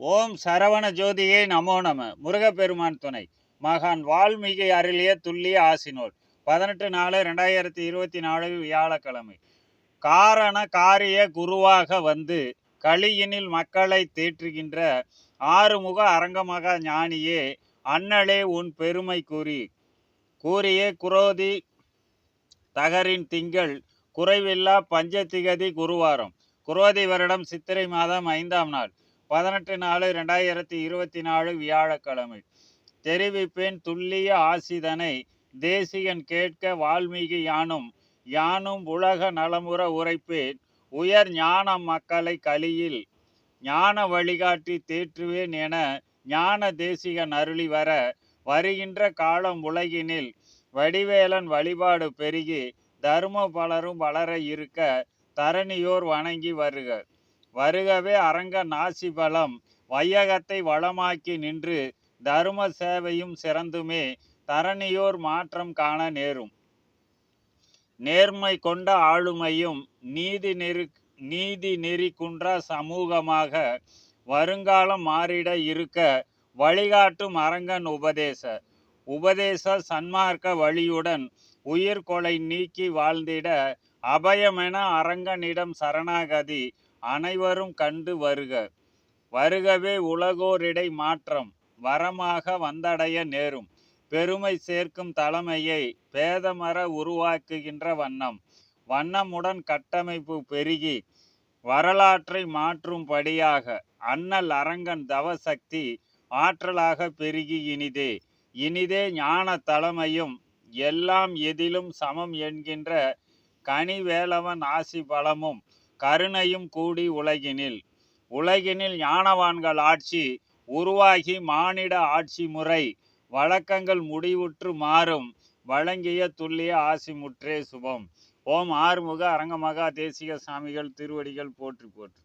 ஓம் சரவண ஜோதியே நமோ நம. முருகப்பெருமான் துணை. மகான் வால்மீகி அருளிய துல்லிய ஆசினோல் பதினெட்டு நாலு ரெண்டாயிரத்தி இருபத்தி நாலு வியாழக்கிழமை. காரண காரிய குருவாக வந்து களியினில் மக்களை தேற்றுகின்ற ஆறுமுக அரங்கமக ஞானியே அண்ணலே உன் பெருமை கூறி. கூறிய குரோதி தகரின் திங்கள் குறைவில்லா பஞ்சதிகதி குருவாரம். குரோதி வருடம் சித்திரை மாதம் ஐந்தாம் நாள். பதினெட்டு நாலு ரெண்டாயிரத்தி இருபத்தி நாலு வியாழக்கிழமை. தெரிவிப்பேன் துல்லிய ஆசிதனை. தேசிகன் கேட்க வால்மீகி யானும் யானும் உலக நலமுற உரைப்பேன். உயர் ஞான மக்களை கலியில் ஞான வழிகாட்டி தேற்றுவேன் என ஞான தேசிகன் அருளி வர வருகின்ற காலம் உலகினில் வடிவேலன் வழிபாடு பெருகி தர்ம பலரும் வளர இருக்க தரணியோர் வணங்கி வருக. வருகவே அரங்க நாசி பலம் வையகத்தை வளமாக்கி நின்று தரும சேவையும் சிறந்துமே. தரணியோர் மாற்றம் காண நேரும். நேர்மை கொண்ட ஆளுமையும் நீதி நெரு நீதி நெறி குன்ற சமூகமாக வருங்காலம் மாறிட இருக்க வழிகாட்டும் அரங்கன் உபதேச. உபதேச சன்மார்க்க வழியுடன் உயிர் கொலை நீக்கி வாழ்ந்திட அபயமென அரங்கனிடம் சரணாகதி. அனைவரும் கண்டு வருக. வருகவே உலகோரிடை மாற்றம் வரமாக வந்தடைய நேரும். பெருமை சேர்க்கும் தலைமையை பேதமர உருவாக்குகின்ற வண்ணம். வண்ணமுடன் கட்டமைப்பு பெருகி வரலாற்றை மாற்றும்படியாக அண்ணல் அரங்கன் தவசக்தி ஆற்றலாக பெருகி இனிதே. இனிதே ஞான தலைமையும் எல்லாம் எதிலும் சமம் என்கின்ற கனிவேலவன் ஆசி பலமும் கருணையும் கூடி உலகினில். உலகினில் ஞானவான்கள் ஆட்சி உருவாகி மானிட ஆட்சி முறை வழக்கங்கள் முடிவுற்று மாறும். வழங்கிய துல்லிய ஆசி முற்றே சுபம். ஓம் ஆறுமுக அரங்கமகா தேசிக சாமிகள் திருவடிகள் போற்றி போற்று.